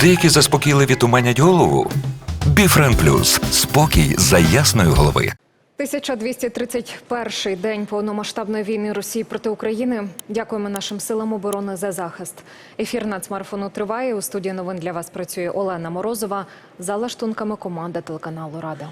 Деякі заспокійливі туманять голову. Біфрен Плюс спокій за ясної голови. 1231 день повномасштабної війни Росії проти України. Дякуємо нашим силам оборони за захист. Ефір нацмарафону триває. У студії новин для вас працює Олена Морозова. За лаштунками команда телеканалу Рада.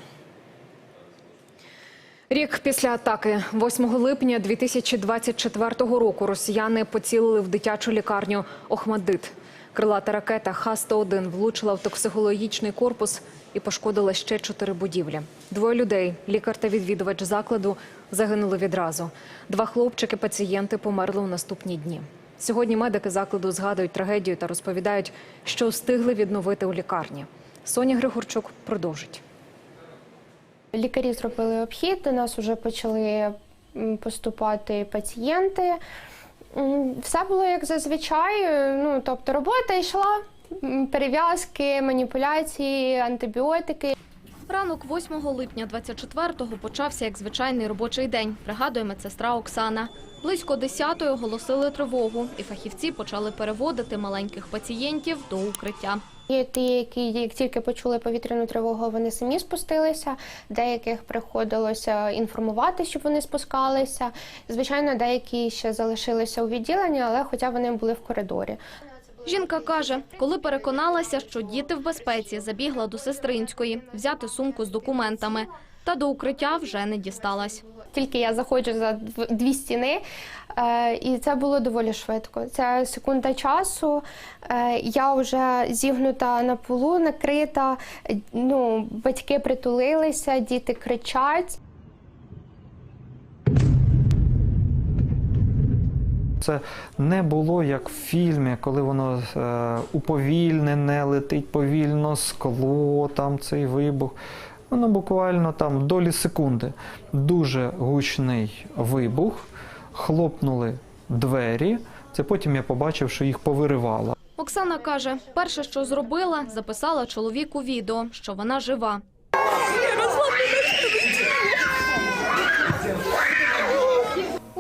Рік після атаки, 8 липня 2024 року, росіяни поцілили в дитячу лікарню Охмадит. Крилата ракета Х-101 влучила в токсикологічний корпус і пошкодила ще чотири будівлі. Двоє людей, лікар та відвідувач закладу, загинули відразу. Два хлопчики-пацієнти померли у наступні дні. Сьогодні медики закладу згадують трагедію та розповідають, що встигли відновити у лікарні. Соня Григорчук продовжить. Лікарі зробили обхід, до нас вже почали поступати пацієнти. Все було як зазвичай. Ну, тобто робота йшла, перев'язки, маніпуляції, антибіотики. Ранок 8 липня 24-го почався як звичайний робочий день, пригадує медсестра Оксана. Близько 10-ї оголосили тривогу, і фахівці почали переводити маленьких пацієнтів до укриття. Є ті, які як тільки почули повітряну тривогу, вони самі спустилися. Деяких приходилося інформувати, щоб вони спускалися. Звичайно, деякі ще залишилися у відділенні, але хоча вони були в коридорі. Жінка каже, коли переконалася, що діти в безпеці, забігла до сестринської взяти сумку з документами. Та до укриття вже не дісталась. Тільки я заходжу за дві стіни, е, і це було доволі швидко. Це секунда часу. Е, я вже зігнута на полу, накрита. Ну, батьки притулилися, діти кричать. Це не було як в фільмі, коли воно е, уповільнене, летить повільно скло, там цей вибух. Воно буквально там долі секунди. Дуже гучний вибух, хлопнули двері. Це потім я побачив, що їх повиривало. Оксана каже, перше, що зробила, записала чоловіку відео, що вона жива.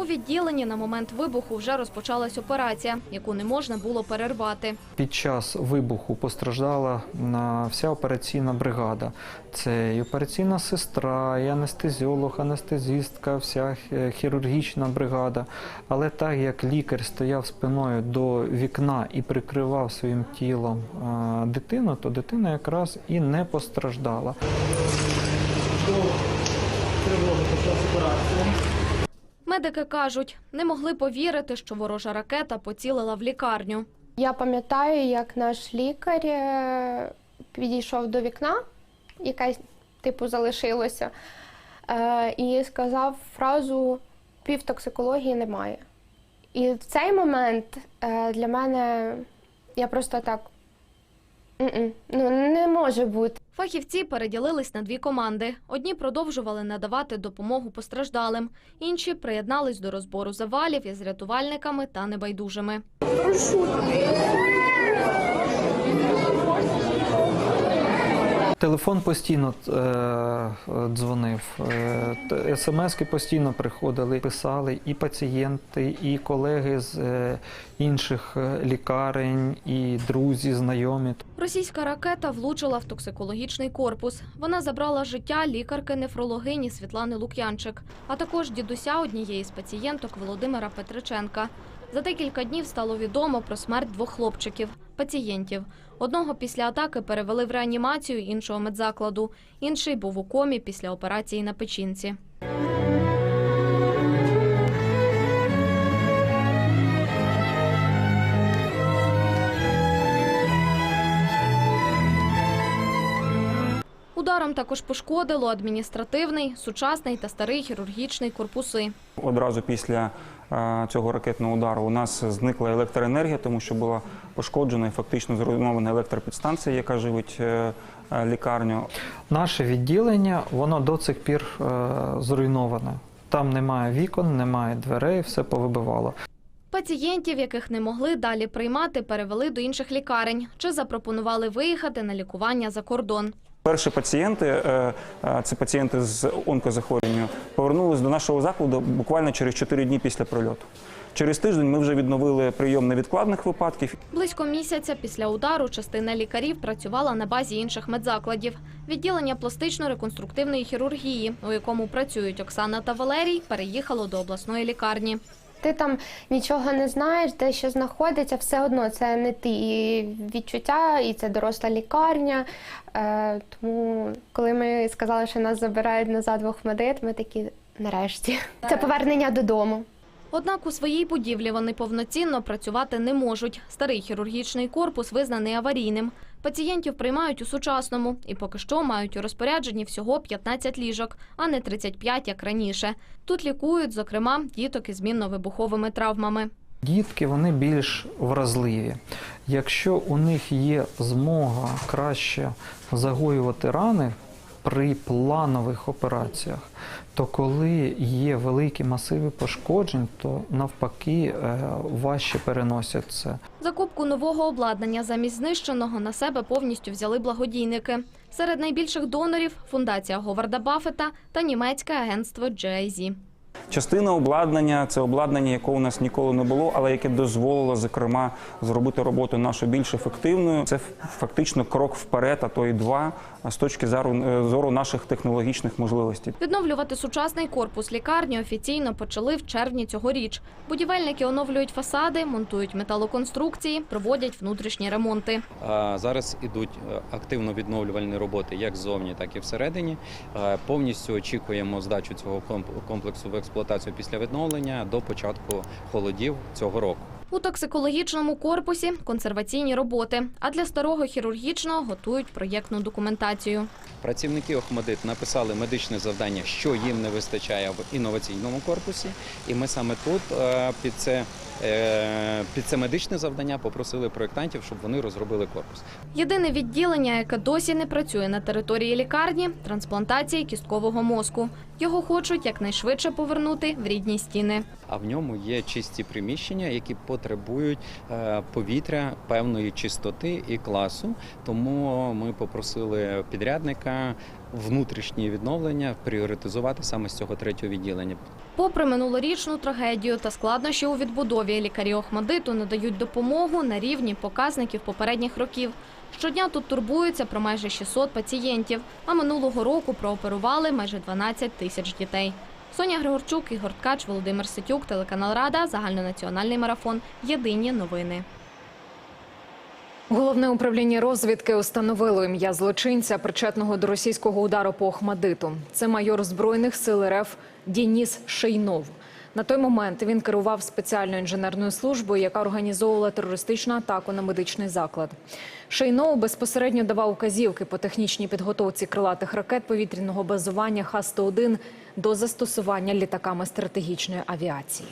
Відділенні на момент вибуху вже розпочалась операція, яку не можна було перервати. Під час вибуху постраждала вся операційна бригада. Це і операційна сестра, і анестезіолог, анестезістка, вся хірургічна бригада. Але так як лікар стояв спиною до вікна і прикривав своїм тілом дитину, то дитина якраз і не постраждала. Медики кажуть, не могли повірити, що ворожа ракета поцілила в лікарню. Я пам'ятаю, як наш лікар е, підійшов до вікна, яке типу залишилося, е, і сказав фразу півтоксикології немає. І в цей момент е, для мене я просто так. «М-м, Ну, не може бути. Фахівці переділились на дві команди. Одні продовжували надавати допомогу постраждалим, інші приєднались до розбору завалів із рятувальниками та небайдужими. Телефон постійно е, дзвонив, е, смски постійно приходили, писали і пацієнти, і колеги з е, інших е, лікарень, і друзі, знайомі. Російська ракета влучила в токсикологічний корпус. Вона забрала життя лікарки-нефрологині Світлани Лук'янчик, а також дідуся однієї з пацієнток Володимира Петриченка. За декілька днів стало відомо про смерть двох хлопчиків пацієнтів. Одного після атаки перевели в реанімацію іншого медзакладу. Інший був у комі після операції на печінці. Ударом також пошкодило адміністративний, сучасний та старий хірургічний корпуси. Одразу після цього ракетного удару у нас зникла електроенергія, тому що була пошкоджена і фактично зруйнована електропідстанція, яка живить е, е, лікарню. Наше відділення воно до цих пір е, зруйноване. Там немає вікон, немає дверей, все повибивало. Пацієнтів, яких не могли далі приймати, перевели до інших лікарень чи запропонували виїхати на лікування за кордон. Перші пацієнти, е, е, це пацієнти з онкозахворюванням, повернулись до нашого закладу буквально через 4 дні після прильоту. Через тиждень ми вже відновили прийом невідкладних випадків. Близько місяця після удару частина лікарів працювала на базі інших медзакладів. Відділення пластично-реконструктивної хірургії, у якому працюють Оксана та Валерій, переїхало до обласної лікарні. Ти там нічого не знаєш, де що знаходиться, все одно це не ті відчуття, і це доросла лікарня. Е, тому, коли ми сказали, що нас забирають назад в Охмадит, ми такі нарешті. Це повернення додому. Однак у своїй будівлі вони повноцінно працювати не можуть. Старий хірургічний корпус визнаний аварійним. Пацієнтів приймають у сучасному і поки що мають у розпорядженні всього 15 ліжок, а не 35, як раніше. Тут лікують, зокрема, діток із мінно-вибуховими травмами. Дітки вони більш вразливі. Якщо у них є змога краще загоювати рани при планових операціях, то коли є великі масиви пошкоджень, то навпаки е, важче переносять це. Закупку нового обладнання замість знищеного на себе повністю взяли благодійники. Серед найбільших донорів фундація Говарда Баффета та німецьке агентство GIZ. Частина обладнання це обладнання, якого у нас ніколи не було, але яке дозволило, зокрема, зробити роботу нашу більш ефективною. Це фактично крок вперед, а то і два з точки зору, е, зору наших технологічних можливостей. Відновлювати сучасний корпус лікарні офіційно почали в червні цьогоріч. Будівельники оновлюють фасади, монтують металоконструкції, проводять внутрішні ремонти. Зараз ідуть е, активно відновлювальні роботи як ззовні, так і всередині. Е, Повністю очікуємо здачу цього комп- комплексу в експлуатацію після відновлення до початку холодів цього року. У токсикологічному корпусі консерваційні роботи, а для старого хірургічного готують проєктну документацію. Працівники Охмадит написали медичне завдання, що їм не вистачає в інноваційному корпусі, і ми саме тут е, під це. Е, Під це медичне завдання попросили проєктантів, щоб вони розробили корпус. Єдине відділення, яке досі не працює на території лікарні трансплантації кісткового мозку. Його хочуть якнайшвидше повернути в рідні стіни. А в ньому є чисті приміщення, які потребують е, повітря певної чистоти і класу. Тому ми попросили підрядника внутрішні відновлення пріоритизувати саме з цього третього відділення. Попри минулорічну трагедію та складнощі у відбудові, лікарі Охмадиту надають допомогу на рівні показників попередніх років. Щодня тут турбуються про майже 600 пацієнтів, а минулого року прооперували майже 12 тисяч дітей. Соня Григорчук, Ігор Ткач, Володимир Ситюк, телеканал Рада, загальнонаціональний марафон. Єдині новини. Головне управління розвідки установило ім'я злочинця, причетного до російського удару по Охмадиту. Це майор збройних сил РФ Дініс Шейнов. На той момент він керував спеціальною інженерною службою, яка організовувала терористичну атаку на медичний заклад. Шейнов безпосередньо давав указівки по технічній підготовці крилатих ракет повітряного базування Х-101 до застосування літаками стратегічної авіації.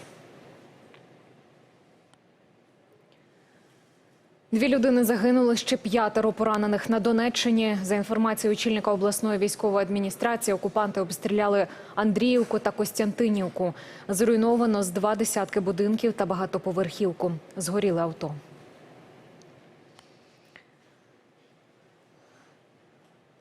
Дві людини загинули, ще п'ятеро поранених на Донеччині. За інформацією очільника обласної військової адміністрації, окупанти обстріляли Андріївку та Костянтинівку. Зруйновано з два десятки будинків та багатоповерхівку. Згоріли авто.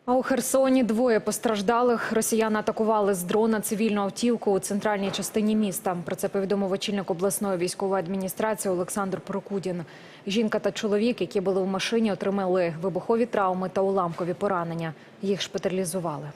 А у Херсоні двоє постраждалих. Росіяни атакували з дрона цивільну автівку у центральній частині міста. Про це повідомив очільник обласної військової адміністрації Олександр Прокудін. Жінка та чоловік, які були в машині, отримали вибухові травми та уламкові поранення. Їх шпиталізували.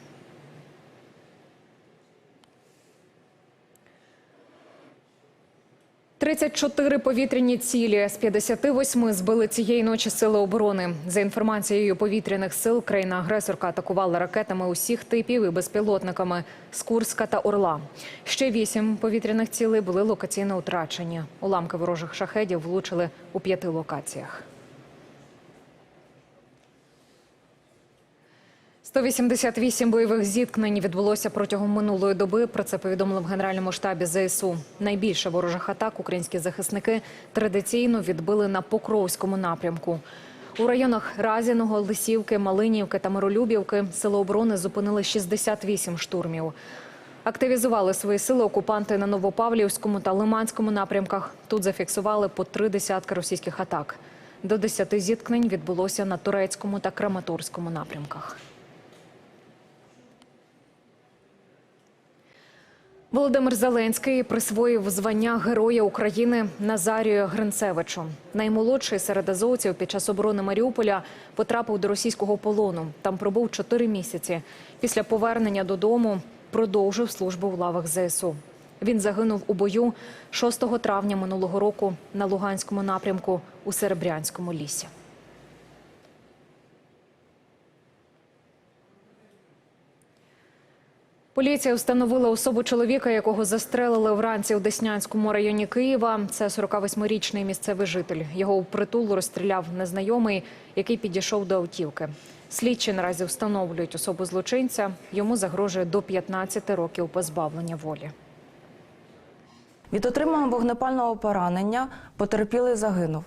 Тридцять чотири повітряні цілі з 58 збили цієї ночі сили оборони. За інформацією повітряних сил, країна-агресорка атакувала ракетами усіх типів і безпілотниками з Курська та Орла. Ще вісім повітряних цілей були локаційно утрачені. Уламки ворожих шахедів влучили у п'яти локаціях. 188 бойових зіткнень відбулося протягом минулої доби. Про це повідомили в Генеральному штабі ЗСУ. Найбільше ворожих атак українські захисники традиційно відбили на Покровському напрямку. У районах Разіного, Лисівки, Малинівки та Миролюбівки сили оборони зупинили 68 штурмів. Активізували свої сили окупанти на Новопавлівському та Лиманському напрямках. Тут зафіксували по три десятки російських атак. До десяти зіткнень відбулося на Турецькому та Краматорському напрямках. Володимир Зеленський присвоїв звання Героя України Назарію Гринцевичу. Наймолодший серед азовців під час оборони Маріуполя потрапив до російського полону. Там пробув чотири місяці. Після повернення додому продовжив службу в лавах ЗСУ. Він загинув у бою 6 травня минулого року на Луганському напрямку у Серебрянському лісі. Поліція встановила особу чоловіка, якого застрелили вранці у Деснянському районі Києва. Це 48-річний місцевий житель. Його впритул розстріляв незнайомий, який підійшов до автівки. Слідчі наразі встановлюють особу злочинця. Йому загрожує до 15 років позбавлення волі. Від отриманого вогнепального поранення потерпілий загинув.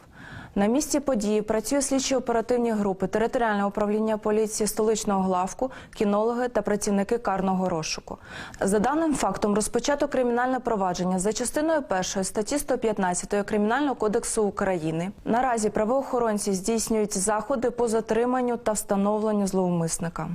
На місці події працює слідчо-оперативні групи територіального управління поліції столичного главку, кінологи та працівники карного розшуку. За даним фактом розпочато кримінальне провадження за частиною першої статті 115 Кримінального кодексу України. Наразі правоохоронці здійснюють заходи по затриманню та встановленню зловмисника.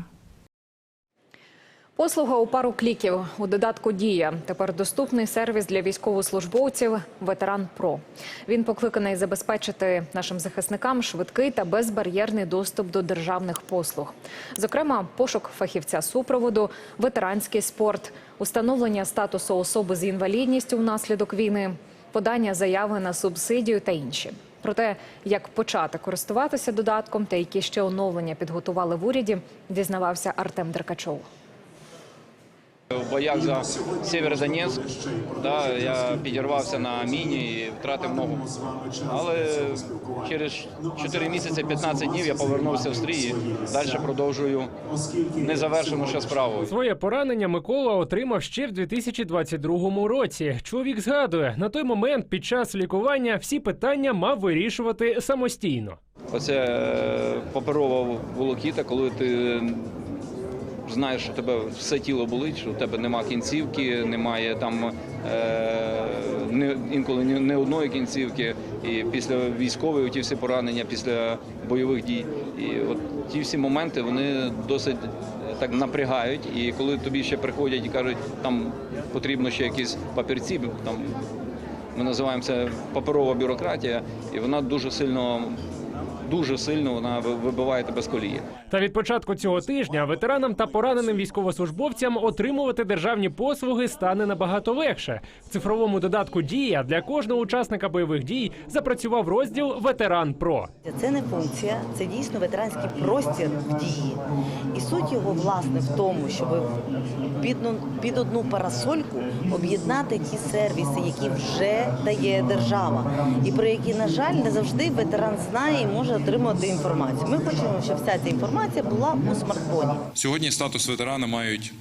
Послуга у пару кліків у додатку Дія тепер доступний сервіс для військовослужбовців Ветеран Про. Він покликаний забезпечити нашим захисникам швидкий та безбар'єрний доступ до державних послуг, зокрема, пошук фахівця супроводу, ветеранський спорт, установлення статусу особи з інвалідністю внаслідок війни, подання заяви на субсидію та інші. Про те, як почати користуватися додатком та які ще оновлення підготували в уряді, дізнавався Артем Деркачов. В боях за Сєвєродонецьк да, я підірвався на міні і втратив ногу. Але через 4 місяці, 15 днів я повернувся в стрій і далі продовжую незавершену ще справу. Своє поранення Микола отримав ще в 2022 році. Чоловік згадує, на той момент під час лікування всі питання мав вирішувати самостійно. Оце е, паперова волокіта, коли ти знаєш, що тебе все тіло болить, що у тебе нема кінцівки, немає там е, не, інколи не одної кінцівки. І після військової ті всі поранення, після бойових дій. І от ті всі моменти вони досить так напрягають. І коли тобі ще приходять і кажуть, там потрібно ще якісь папірці, там ми називаємо це паперова бюрократія, і вона дуже сильно, дуже сильно вона вибиває тебе з колії. Та від початку цього тижня ветеранам та пораненим військовослужбовцям отримувати державні послуги стане набагато легше. В цифровому додатку Дія для кожного учасника бойових дій запрацював розділ Ветеран Про. Це не функція, це дійсно ветеранський простір в дії. І суть його власне в тому, щоб під, ну- під одну парасольку об'єднати ті сервіси, які вже дає держава, і про які, на жаль, не завжди ветеран знає і може отримати інформацію. Ми хочемо, щоб вся ця інформація була у смартфоні. Сьогодні статус ветерана мають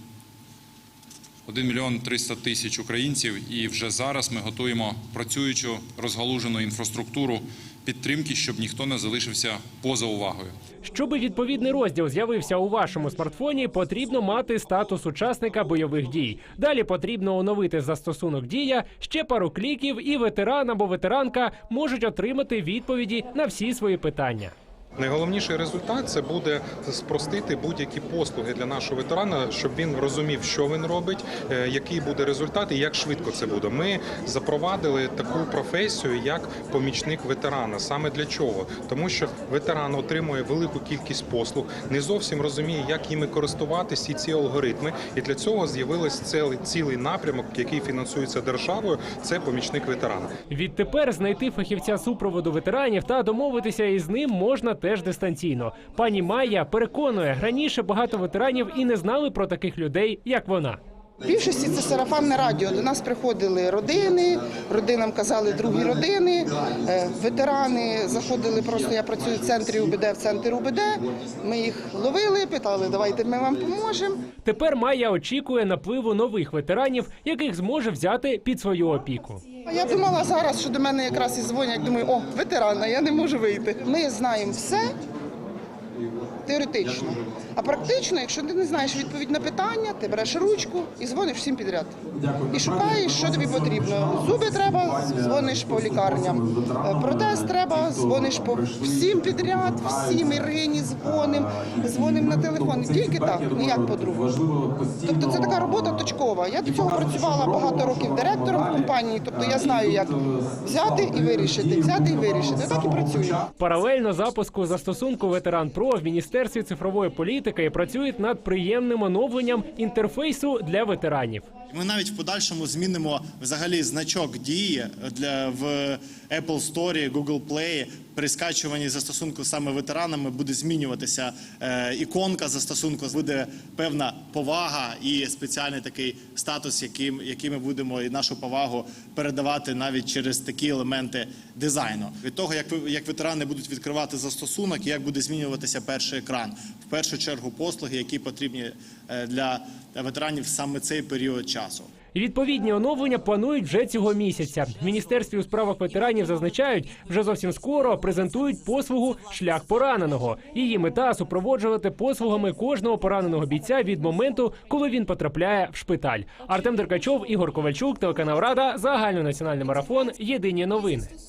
1 мільйон 300 тисяч українців, і вже зараз ми готуємо працюючу розгалужену інфраструктуру підтримки, щоб ніхто не залишився поза увагою. Щоби відповідний розділ з'явився у вашому смартфоні, потрібно мати статус учасника бойових дій. Далі потрібно оновити застосунок дія, ще пару кліків, і ветеран або ветеранка можуть отримати відповіді на всі свої питання. Найголовніший результат це буде спростити будь-які послуги для нашого ветерана, щоб він розумів, що він робить, е, який буде результат і як швидко це буде. Ми запровадили таку професію, як помічник ветерана. Саме для чого? Тому що ветеран отримує велику кількість послуг, не зовсім розуміє, як їми користуватися і ці алгоритми. І для цього з'явилось цілий, цілий напрямок, який фінансується державою. Це помічник ветерана. Відтепер знайти фахівця супроводу ветеранів та домовитися із ним можна теж дистанційно. Пані Майя переконує, раніше багато ветеранів і не знали про таких людей, як вона. Більшості це сарафанне радіо. До нас приходили родини, родинам казали другі родини, е, ветерани заходили. Просто я працюю в центрі УБД, в центрі УБД. Ми їх ловили, питали, давайте ми вам поможемо. Тепер Майя очікує напливу нових ветеранів, яких зможе взяти під свою опіку. Я думала зараз, що до мене якраз і дзвонять. Думаю, о, ветерана, я не можу вийти. Ми знаємо все. Теоретично. А практично, якщо ти не знаєш відповідь на питання, ти береш ручку і дзвониш всім підряд. І шукаєш, що тобі потрібно. Зуби треба, дзвониш по лікарням. Е, Протез треба, дзвониш по всім підряд, всім Ірині дзвоним, дзвоним на телефон. Тільки так, ніяк по-другому. Тобто це така робота точкова. Я до цього працювала багато років директором компанії, тобто я знаю, як взяти і вирішити, взяти і вирішити. Так і працюю. Паралельно запуску застосунку Ветеран Про в міністерстві цифрової політики працюють над приємним оновленням інтерфейсу для ветеранів. Ми навіть в подальшому змінимо взагалі значок дії для в Apple Store, Google Play. При скачуванні застосунку саме ветеранами буде змінюватися е, іконка застосунку, буде певна повага і спеціальний такий статус, яким, який ми будемо і нашу повагу передавати навіть через такі елементи дизайну. Від того, як як ветерани будуть відкривати застосунок, як буде змінюватися перший екран, в першу чергу послуги, які потрібні е, для ветеранів саме цей період часу. Відповідні оновлення планують вже цього місяця. Міністерстві у справах ветеранів зазначають, вже зовсім скоро презентують послугу шлях пораненого. Її мета супроводжувати послугами кожного пораненого бійця від моменту, коли він потрапляє в шпиталь. Артем Деркачов, Ігор Ковальчук, телеканал Рада, загальнонаціональний марафон. Єдині новини.